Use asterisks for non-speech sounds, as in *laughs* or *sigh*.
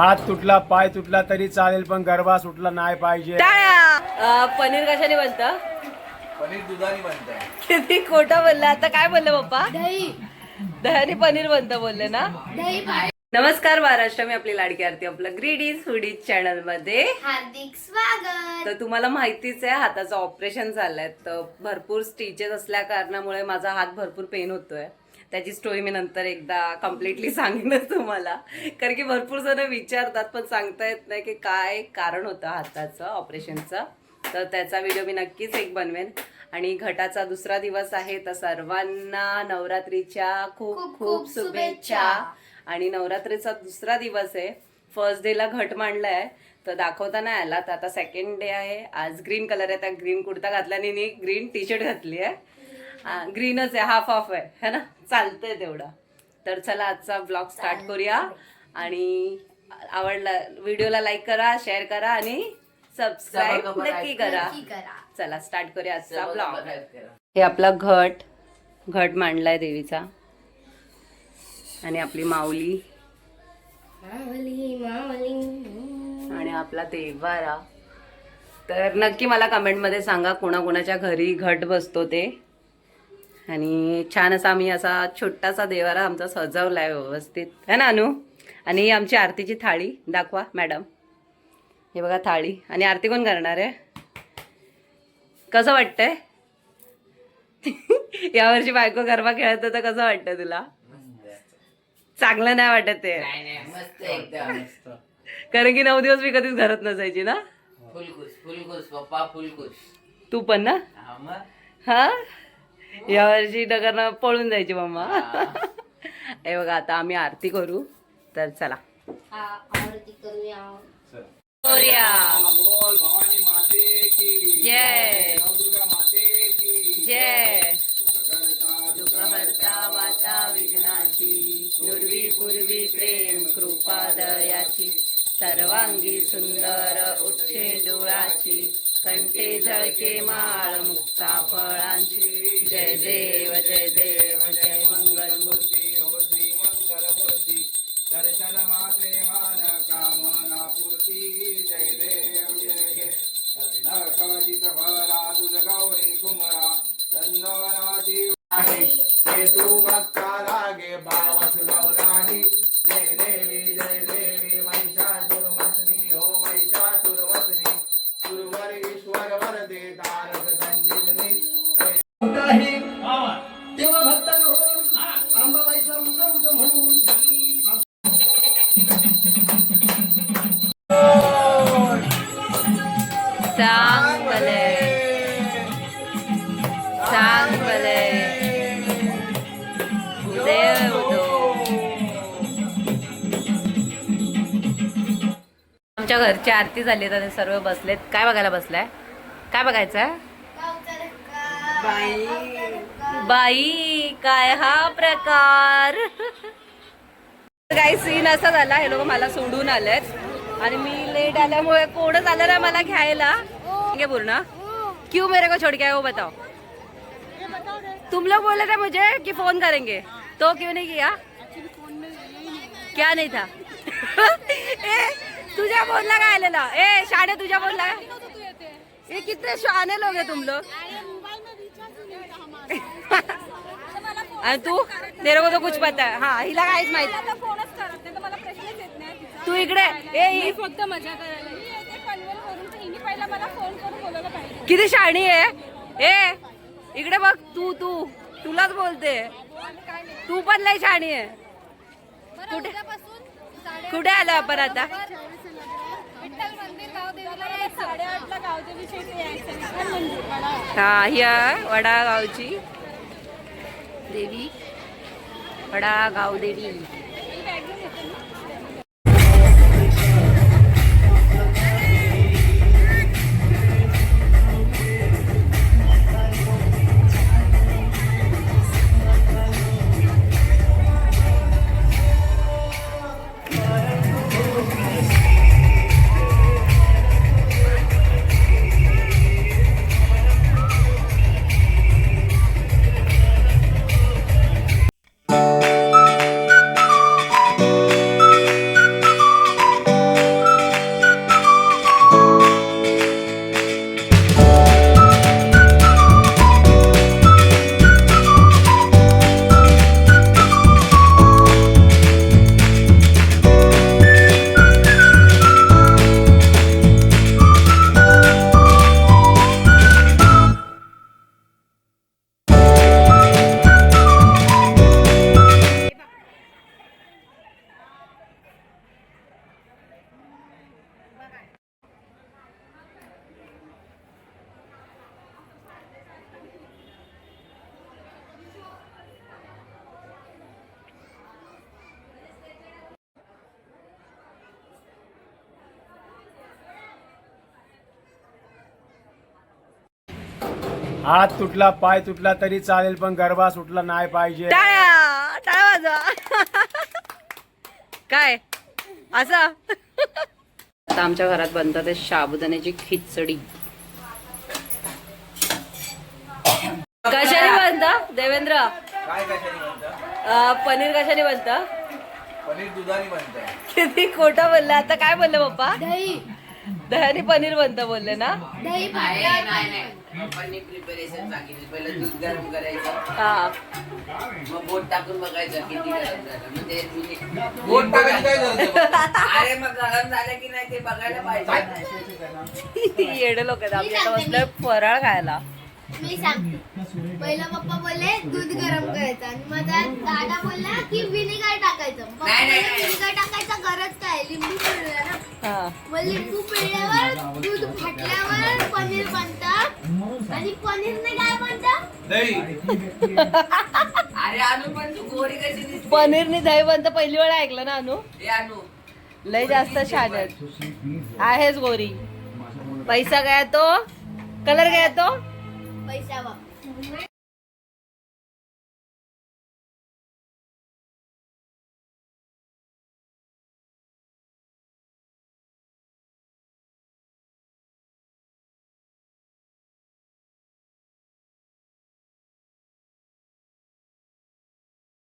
हात तुटला पाय तुटला तरी चालेल पण गरबा सुटला नाही पाहिजे. टाळ्या! अं, पनीर कशाने बनतं? पनीर दुधाने बनतं. किती खोटं बोललं. आता काय बोलले पप्पा? दही. दह्याने पनीर बनतं बोलले ना? नमस्कार महाराष्ट्र मी आपली लाडकी आरती आपलं ग्रीडीज फुडीज चॅनलमध्ये हार्दिक स्वागत. तर तुम्हाला माहितीच आहे हाताचं ऑपरेशन झालंय. तर भरपूर स्टिचेस असल्या कारणामुळे माझा हात भरपूर पेन होतोय. त्याची स्टोरी मी नंतर एकदा कम्प्लिटली सांगेनच तुम्हाला. कारण की भरपूर जण विचारतात पण सांगता येत नाही की काय कारण होतं हाताचं ऑपरेशनचं. तर त्याचा व्हिडिओ मी नक्कीच एक बनवेन. आणि घटाचा दुसरा दिवस आहे तर सर्वांना नवरात्रीच्या खूप खूप शुभेच्छा. आणि नवरात्रीचा दुसरा दिवस आहे फर्स्ट डेला घट मांडलाय. तर दाखवता नाही आला तर आता सेकंड डे आहे. आज ग्रीन कलर आहे त्या ग्रीन कुर्ता घातला आणि मी ग्रीन टी शर्ट घातली आहे ग्रीनच आहे हाफ हाफ आहे है ना? चालतंय तेवढं. तर चला आजचा ब्लॉग स्टार्ट करूया. आणि आवडला व्हिडिओला लाईक करा शेअर करा आणि सबस्क्राईब नक्की करा. नक्की करा. चला स्टार्ट करूया आजचा ब्लॉग हे आपला घट घट मांडलाय देवीचा. आणि आपली माऊली. आणि आपला देवारा तर नक्की मला कमेंटमध्ये सांगा कोणाकोणाच्या घरी घट बसतो ते. आणि छान असा आम्ही असा छोटासा देवारा आमचा सजवला आहे व्यवस्थित. है ना अनु? आणि आमची आरतीची थाळी दाखवा मॅडम. हे बघा थाळी. आणि आरती कोण करणार आहे? कसं वाटतंय? *laughs* यावर्षी बायको गरबा खेळत होतं कसं वाटतं तुला? चांगलं नाही वाटत ते. कारण की नऊ दिवस मी कधीच घरात नसायची ना. फुलकुस फुलकुस पप्पा फुलकुस तू पण ना? हा? यावर्षी डगरनं पळून जायची मम्मा हे. बघा आता आम्ही आरती करू. तर चला. आरती करूया. मोरया. बोल भवानी माते की. जय. नवदुर्गा माते की. जय. वाचा विघ्नाची. नुर्वी पूर्वी प्रेम कृपा दयाची. सर्वांगी सुंदर उच्छे डोळाची कंठे झळके माळ मुक्ता फळांची. जय देव जय देव जय मंगल ओ हो श्री मंगल दर्शन मात्रे मान कामना पूर्ती. जय देव जय देव. कवचित भरा तुझ गौरी कुमरा. चंदनाची आहे ते तू बघता आमच्या घरची आरती झाली ते सर्व बसलेत. काय बघायला बसलाय? काय बघायचं बाई. काय हा प्रकार? काही सीन असा झाला. हे लोक मला सोडून आलेत. आणि मी लेट आल्यामुळे कोणच आलं ना मला घ्यायला. ठीक पूर्ण? क्यों मेरे को छोड़ के आए वो बताओ. तुम लोग बोले थे मुझे कि फोन करेंगे? तो क्यों नहीं किया? क्या नहीं था? *laughs* तुझ्या फोनला काय आलेला? ए शाळे तुझ्या फोनला ये कितने शाने लोग हैं तुम लोग आणि तू? तेरे को तो कुछ पता है. हा हिला काहीच माहीत. तू इकडे ए ही फक्त मजा करायला किती शाणी आहे. ए इकडे बघ तू तू. तुलाच बोलते. तू पण लय शाणी आहे. कुठे? कुठे आलो आपण आता? विठ्ठल मंदिर वडागावची देवी. वडागाव गावदेवी हात तुटला पाय तुटला तरी चालेल पण गरबा सुटला नाही पाहिजे. टाळ्या टाळ्या वाजवा. काय? असं? आता आमच्या घरात बनतात आहे साबुदाण्याची खिचडी. कशाने बनता? देवेंद्र? काय कशाने म्हणतं अं, पनीर कशाने बनतं? पनीर दुधाने किती खोटं बोलले. आता काय बोलले पप्पा? दही. दह्याने पनीर बनतं बोलले ना? दही पनीर प्रिपरेशन सांगितलं. पहिलं दूध गरम करायचं. हा. मग बोट टाकून बघायचं किती गरम झालं. म्हणजे बोट टाकायची काय गरज आहे बरं? अरे मग गरम झालं की नाही ते बघायला पाहिजे. *laughs* येडे लोक आहेत आम्ही आता बसलोय फराळ खायला. मी सांगते. पहिला पप्पा बोलले दूध गरम करायचं. आणि मग त्यात दादा बोलला की विनेगर टाकायचं. पप्पा नाही, नाही, बोलले, नाही. विनेगर टाकायचं गरज काय? लिंबू पिळलं ना. हा. मग लिंबू पिळल्यावर दूध फाटल्यावर पनीर बनतं. आणि काय बनतं दही. *laughs* अरे अनु पण तू गोरी कशी दिसते? पनीरने दही बनतं पहिली वेळा ऐकलं ना अनु? अनु. लय जास्त छान आहेत. आहेच गोरी. पैसा गया तो? कलर गया तो? पैसा